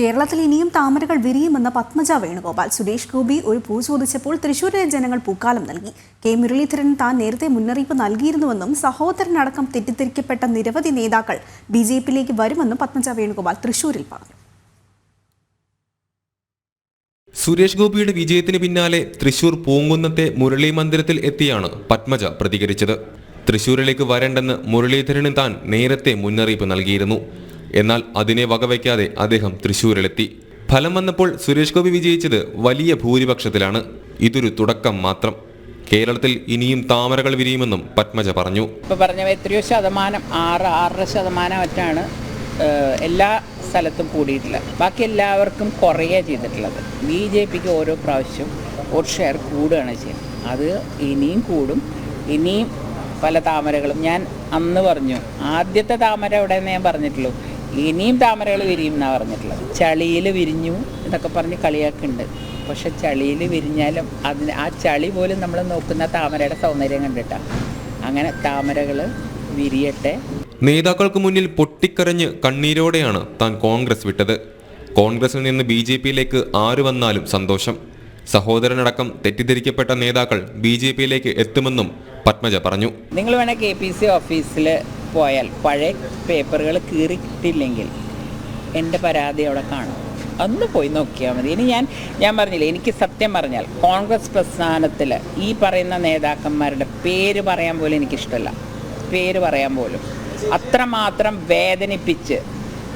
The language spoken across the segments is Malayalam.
കേരളത്തിൽ ഇനിയും താമരകൾ വിരിയുമെന്ന് പത്മജ വേണുഗോപാൽ. സുരേഷ് ഗോപി ഒരു പൂ ചോദിച്ചപ്പോൾ തൃശൂരിലെ ജനങ്ങൾ പൂക്കാലം നൽകി. കെ. മുരളീധരൻ താൻ നേരത്തെ മുന്നറിയിപ്പ് നൽകിയിരുന്നുവെന്നും സഹോദരനടക്കം തെറ്റിദ്ധരിക്കപ്പെട്ട നിരവധി നേതാക്കൾ ബി ജെ പിയിലേക്ക് വരുമെന്നും പത്മജ വേണുഗോപാൽ തൃശൂരിൽ പറഞ്ഞു. സുരേഷ് ഗോപിയുടെ വിജയത്തിന് പിന്നാലെ തൃശൂർ പൂങ്കുന്നത്തെ മുരളി മന്ദിരത്തിൽ എത്തിയാണ് പത്മജ പ്രതികരിച്ചത്. തൃശൂരിലേക്ക് വരണ്ടെന്ന് മുരളീധരന് താൻ നേരത്തെ മുന്നറിയിപ്പ് നൽകിയിരുന്നു. എന്നാൽ അതിനെ വകവയ്ക്കാതെ അദ്ദേഹം തൃശൂരിലെത്തി. ഫലം വന്നപ്പോൾ സുരേഷ് ഗോപി വിജയിച്ചത് വലിയ ഭൂരിപക്ഷത്തിലാണ്. ഇതൊരു തുടക്കം മാത്രം. കേരളത്തിൽ ഇനിയും താമരകൾ വിരിയുമെന്നും പത്മജ പറഞ്ഞു. ഇപ്പോൾ പറഞ്ഞ എത്രയോ ശതമാനം ആറ് ആറര ശതമാനം മറ്റാണ് എല്ലാ സ്ഥലത്തും കൂടിയിട്ടുള്ളത് ബാക്കി എല്ലാവർക്കും കുറയുക ചെയ്തിട്ടുള്ളത്. ബി ജെ പിക്ക് ഓരോ പ്രാവശ്യം വോട്ട് ഷെയർ കൂടുകയാണ് ചെയ്യുന്നത്. അത് ഇനിയും കൂടും. ഇനിയും പല താമരകളും. ഞാൻ അന്ന് പറഞ്ഞു ആദ്യത്തെ താമര എവിടെയെന്ന് ഞാൻ പറഞ്ഞിട്ടുള്ളൂ. ഇനിയും താമരകൾ വിരിയും എന്നാണ് പറഞ്ഞിട്ടുള്ളത്. ചളിയിൽ വിരിഞ്ഞു എന്നൊക്കെ പറഞ്ഞ് കളിയാക്കുന്നുണ്ട്. പക്ഷെ ചളിയിൽ വിരിഞ്ഞാലും അതിന് ആ ചളി പോലും നമ്മൾ നോക്കുന്ന താമരയുടെ സൗന്ദര്യം കണ്ടിട്ടാണ് അങ്ങനെ താമരകൾ വിരിയട്ടെ. നേതാക്കൾക്ക് മുന്നിൽ പൊട്ടിക്കരഞ്ഞ് കണ്ണീരോടെയാണ് താൻ കോൺഗ്രസ് വിട്ടത്. കോൺഗ്രസിൽ നിന്ന് ബി ജെ പിയിലേക്ക് ആര് വന്നാലും സന്തോഷം. സഹോദരനടക്കം തെറ്റിദ്ധരിക്കപ്പെട്ട നേതാക്കൾ ബി ജെ പിയിലേക്ക് എത്തുമെന്നും പത്മജ പറഞ്ഞു. നിങ്ങൾ വേണേൽ കെ പി സി ഓഫീസിൽ പോയാൽ പഴയ പേപ്പറുകൾ കീറിയിട്ടില്ലെങ്കിൽ എന്റെ പരാതി അവിടെ കാണും. ഒന്ന് പോയി നോക്കിയാൽ മതി. ഇനി ഞാൻ ഞാൻ പറഞ്ഞില്ലേ എനിക്ക് സത്യം പറഞ്ഞാൽ കോൺഗ്രസ് പ്രസ്ഥാനത്തിൽ ഈ പറയുന്ന നേതാക്കന്മാരുടെ പേര് പറയാൻ പോലും എനിക്കിഷ്ടമല്ല. പേര് പറയാൻ പോലും. അത്രമാത്രം വേദനിപ്പിച്ച്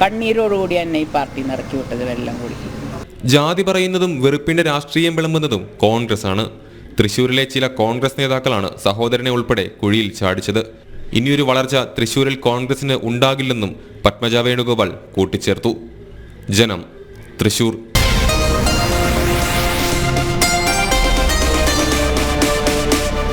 കണ്ണീരോടുകൂടി എന്നെ ഈ പാർട്ടി നിറക്കി വിട്ടത് വെള്ളം കൂടി. ജാതി പറയുന്നതും വെറുപ്പിന്റെ രാഷ്ട്രീയം വിളമ്പുന്നതും കോൺഗ്രസ് ആണ് തൃശൂരിലെ ചില കോൺഗ്രസ് നേതാക്കളാണ് സഹോദരനെ ഉൾപ്പെടെ കുഴിയിൽ ചാടിച്ചത്. ഇനിയൊരു വളർച്ച തൃശൂരിൽ കോൺഗ്രസിന് ഉണ്ടാകില്ലെന്നും പത്മജ വേണുഗോപാൽ കൂട്ടിച്ചേർത്തു. ജനം തൃശൂർ